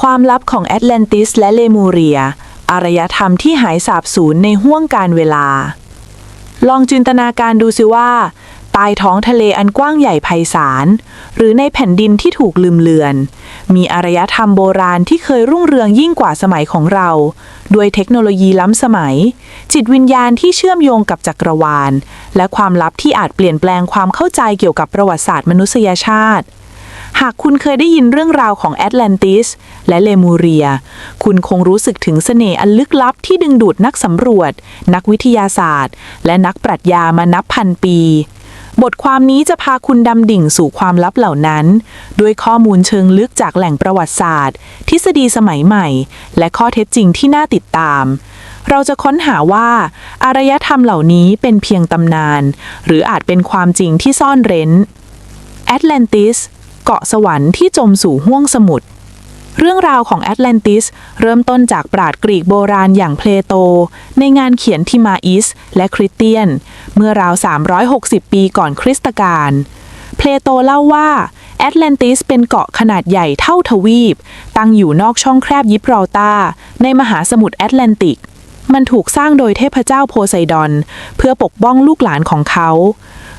ความลับของแอตแลนติสและเลมูเรีย อารยธรรมที่หายสาบสูญในห้วงการเวลา ลองจินตนาการดูสิว่า ใต้ท้องทะเลอันกว้างใหญ่ไพศาล หรือในแผ่นดินที่ถูกลืมเลือน มีอารยธรรมโบราณที่เคยรุ่งเรืองยิ่งกว่าสมัยของเรา ด้วยเทคโนโลยีล้ำสมัย จิตวิญญาณที่เชื่อมโยงกับจักรวาล และความลับที่อาจเปลี่ยนแปลงความเข้าใจเกี่ยวกับประวัติศาสตร์มนุษยชาติ หากคุณเคยได้ยินเรื่องราวของแอตแลนติสและเลมูเรีย คุณคงรู้สึกถึงเสน่ห์อันลึกลับที่ดึงดูดนักสำรวจ นักวิทยาศาสตร์ และนักปรัชญามานับพันปี บทความนี้จะพาคุณดำดิ่งสู่ความลับเหล่านั้น ด้วยข้อมูลเชิงลึกจากแหล่งประวัติศาสตร์ ทฤษฎีสมัยใหม่ และข้อเท็จจริงที่น่าติดตามเราจะค้นหาว่า อารยธรรมเหล่านี้เป็นเพียงตำนาน หรืออาจเป็นความจริงที่ซ่อนเร้นแอตแลนติส เกาะสวรรค์ที่จมสู่ห้วงสมุทรเรื่องราวของแอตแลนติสเริ่มต้นจากปราดกรีกโบราณอย่างเพลโต ในงานเขียนทิมาอิสและคริสเตียน เมื่อราว 360 ปีก่อนคริสตกาลเพลโตเล่าว่าแอตแลนติสเป็นเกาะขนาดใหญ่เท่าทวีป ตั้งอยู่นอกช่องแคบยิบรอลตาในมหาสมุทรแอตแลนติก มันถูกสร้างโดยเทพเจ้าโพไซดอน เพื่อปกป้องลูกหลานของเขา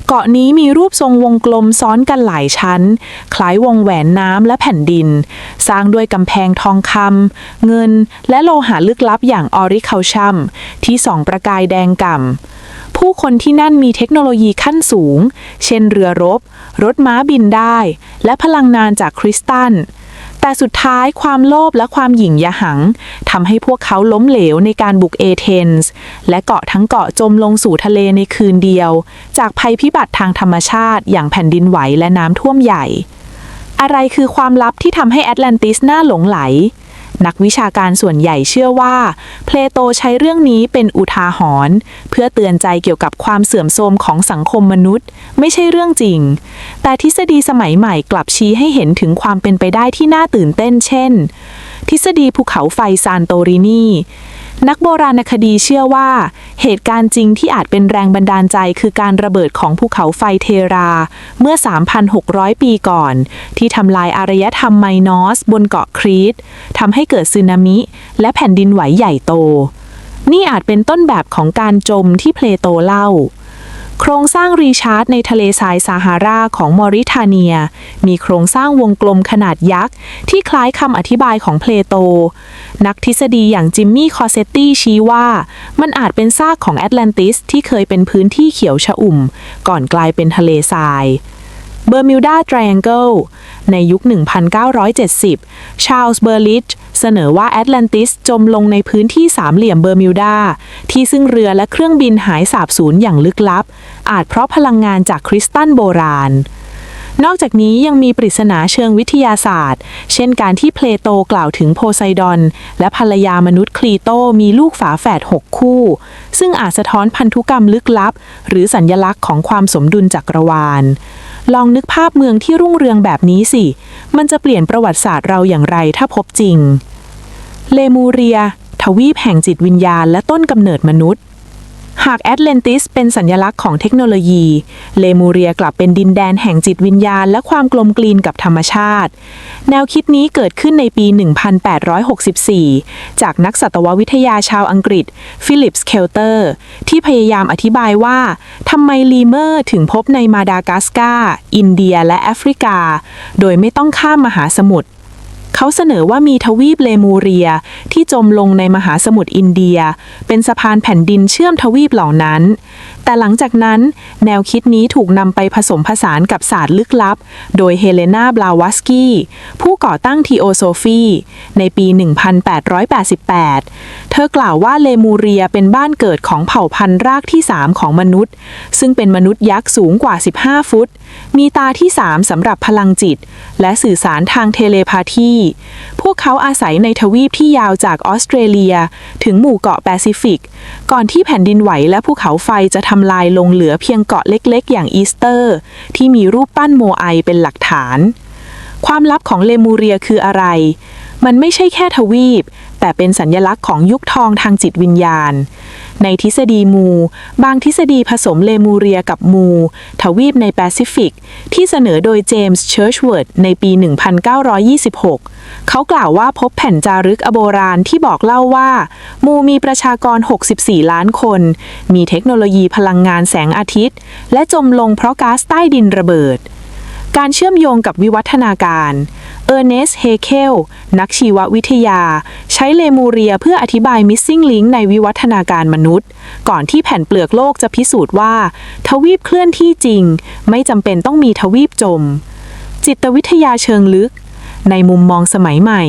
เกาะนี้มีรูปทรงวงกลมซ้อนกันหลายชั้น คล้ายวงแหวนน้ำและแผ่นดิน สร้างด้วยกำแพงทองคำเงิน และโลหะลึกลับอย่างออริเคาชัมที่ส่องประกายแดงก่ำผู้คนที่นั่นมีเทคโนโลยีขั้นสูง เช่นเรือรบ รถม้าบินได้ และพลังงานจากคริสตัล แต่สุดท้ายความโลภและความหยิ่งยะหังทำให้พวกเขาล้มเหลวในการบุกเอเธนส์และเกาะทั้งเกาะจมลงสู่ทะเลในคืนเดียว จากภัยพิบัติทางธรรมชาติ อย่างแผ่นดินไหวและน้ำท่วมใหญ่ อะไรคือความลับที่ทำให้แอตแลนติสน่าหลงไหล นักวิชาการส่วนใหญ่เชื่อว่า เพลโตใช้เรื่องนี้เป็นอุทาหรณ์เพื่อเตือนใจเกี่ยวกับความเสื่อมโทรมของสังคมมนุษย์ ไม่ใช่เรื่องจริง แต่ทฤษฎีสมัยใหม่กลับชี้ให้เห็นถึงความเป็นไปได้ที่น่าตื่นเต้น เช่น ทฤษฎีภูเขาไฟซานโตรินี นักโบราณคดีเชื่อว่า เหตุการณ์จริงที่อาจเป็นแรงบันดาลใจคือการระเบิดของภูเขาไฟเทรา เมื่อ 3,600 ปีก่อน ที่ทำลายอารยธรรมไมนอส บนเกาะครีตทำให้เกิดสึนามิ และแผ่นดินไหวใหญ่โต นี่อาจเป็นต้นแบบของการจมที่เพลโตเล่า โครงสร้างรีชาร์ดในทะเลทรายซาฮาราของมอริทาเนีย มีโครงสร้างวงกลมขนาดยักษ์ ที่คล้ายคำอธิบายของเพลโต นักทฤษฎีอย่างจิมมี่คอเซตตี้ชี้ว่า มันอาจเป็นซากของแอตแลนติสที่เคยเป็นพื้นที่เขียวชอุ่ม ก่อนกลายเป็นทะเลทรายเบอร์มิวดาไตรแองเกิลในยุค 1970 ชาร์ลส์เบอร์ลิช เสนอว่าแอตแลนติสจมลงในพื้นที่สามเหลี่ยมเบอร์มิวดา ที่ซึ่งเรือและเครื่องบินหายสาบสูญอย่างลึกลับ อาจเพราะพลังงานจากคริสตัลโบราณนอกจากนี้ยังมีปริศนาเชิงวิทยาศาสตร์ เช่นการที่เพลโตกล่าวถึงโพไซดอน และภรรยามนุษย์คลีโตมีลูกฝาแฝดหกคู่ ซึ่งอาจสะท้อนพันธุกรรมลึกลับ หรือสัญญลักษณ์ของความสมดุลจักรวาล ลองนึกภาพเมืองที่รุ่งเรืองแบบนี้สิ มันจะเปลี่ยนประวัติศาสตร์เราอย่างไรถ้าพบจริง เลมูเรีย ทวีปแห่งจิตวิญญาณและต้นกำเนิดมนุษย์ หากแอตแลนติสเป็นสัญลักษณ์ของเทคโนโลยี เลมูเรียกลับเป็นดินแดนแห่งจิตวิญญาณ และความกลมกลืนกับธรรมชาติ แนวคิดนี้เกิดขึ้นในปี 1864 จากนักสัตววิทยาชาวอังกฤษ ฟิลิปส์ เคลเตอร์ ที่พยายามอธิบายว่าทำไมลีเมอร์ถึงพบในมาดากัสการ์อินเดียและแอฟริกา โดยไม่ต้องข้ามมหาสมุทร เขาเสนอว่ามีทวีปเลมูเรียที่จมลงในมหาสมุทรอินเดีย เป็นสะพานแผ่นดินเชื่อมทวีปเหล่านั้น แต่หลังจากนั้น แนวคิดนี้ถูกนำไปผสมผสานกับศาสตร์ลึกลับ โดยเฮเลนาบลาวัสกี้ ผู้ก่อตั้งทีโอโซฟีในปี 1888 เธอกล่าวว่าเลมูเรียเป็นบ้านเกิดของเผ่าพันธุ์รากที่ 3 ของมนุษย์ ซึ่งเป็นมนุษย์ยักษ์สูงกว่า 15 ฟุต มีตาที่ 3สำหรับพลังจิต และสื่อสารทางเทเลพาธีพวกเขาอาศัยในทวีปที่ยาวจากออสเตรเลีย ถึงหมู่เกาะแปซิฟิก ก่อนที่แผ่นดินไหวและภูเขาไฟจะทำลายลงเหลือเพียงเกาะเล็กๆ อย่างอีสเตอร์ ที่มีรูปปั้นโมไอเป็นหลักฐาน ความลับของเลมูเรียคืออะไร มันไม่ใช่แค่ทวีป แต่เป็นสัญลักษณ์ของยุคทองทางจิตวิญญาณ ในทฤษฎีมู บางทฤษฎีผสมเลมูเรียกับมู ทวีปในแปซิฟิก ที่เสนอโดยเจมส์เชิร์ชเวิร์ดในปี 1926 เขากล่าวว่าพบแผ่นจารึกอโบราณที่บอกเล่าว่า มูมีประชากร 64 ล้านคน มีเทคโนโลยีพลังงานแสงอาทิตย์ และจมลงเพราะก๊าซใต้ดินระเบิด การเชื่อมโยงกับวิวัฒนาการเออร์เนสต์เฮเคลนักชีววิทยา ใช้เลมูเรียเพื่ออธิบาย missing link ในวิวัฒนาการมนุษย์ ก่อนที่แผ่นเปลือกโลกจะพิสูจน์ว่า ทวีปเคลื่อนที่จริง ไม่จำเป็นต้องมีทวีปจม จิตวิทยาเชิงลึก ในมุมมองสมัยใหม่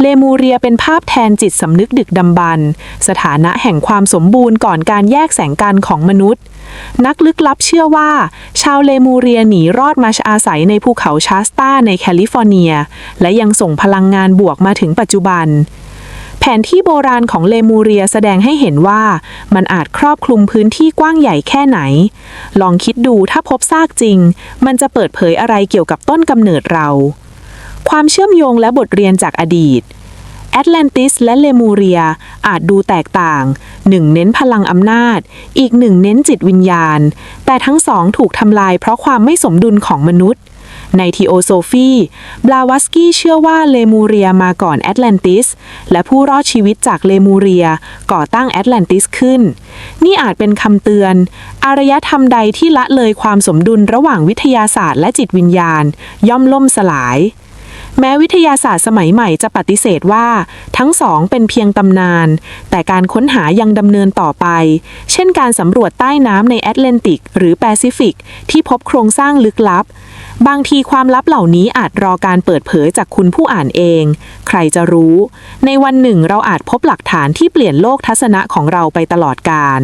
เลมูเรียเป็นภาพแทนจิตสำนึกดึกดำบรรพ์สถานะแห่งความสมบูรณ์ก่อนการแยกแสงกันของมนุษย์ นักลึกลับเชื่อว่า ชาวเลมูเรียหนีรอดมาอาศัยในภูเขาชาสตาในแคลิฟอร์เนีย และยังส่งพลังงานบวกมาถึงปัจจุบันแผนที่โบราณของเลมูเรียแสดงให้เห็นว่ามันอาจครอบคลุมพื้นที่กว้างใหญ่แค่ไหน ลองคิดดูถ้าพบซากจริง มันจะเปิดเผยอะไรเกี่ยวกับต้นกำเนิดเรา ความเชื่อมโยงและบทเรียนจากอดีต แอตแลนติสและเลมูเรียอาจดูแตกต่าง หนึ่งเน้นพลังอำนาจ อีกหนึ่งเน้นจิตวิญญาณ แต่ทั้งสองถูกทำลายเพราะความไม่สมดุลของมนุษย์ ในทีโอโซฟีบลาวัสกี้เชื่อว่าเลมูเรียมาก่อนแอตแลนติส และผู้รอดชีวิตจากเลมูเรียก่อตั้งแอตแลนติสขึ้น นี่อาจเป็นคำเตือน อารยธรรมใดที่ละเลยความสมดุลระหว่างวิทยาศาสตร์และจิตวิญญาณ ย่อมล่มสลาย แม้วิทยาศาสตร์สมัยใหม่จะปฏิเสธว่า ทั้งสองเป็นเพียงตำนาน แต่การค้นหายังดำเนินต่อไป เช่นการสำรวจใต้น้ำในแอตแลนติก หรือแปซิฟิก ที่พบโครงสร้างลึกลับ บางทีความลับเหล่านี้อาจรอการเปิดเผยจากคุณผู้อ่านเอง ใครจะรู้ ในวันหนึ่งเราอาจพบหลักฐานที่เปลี่ยนโลกทัศนะของเราไปตลอดกาล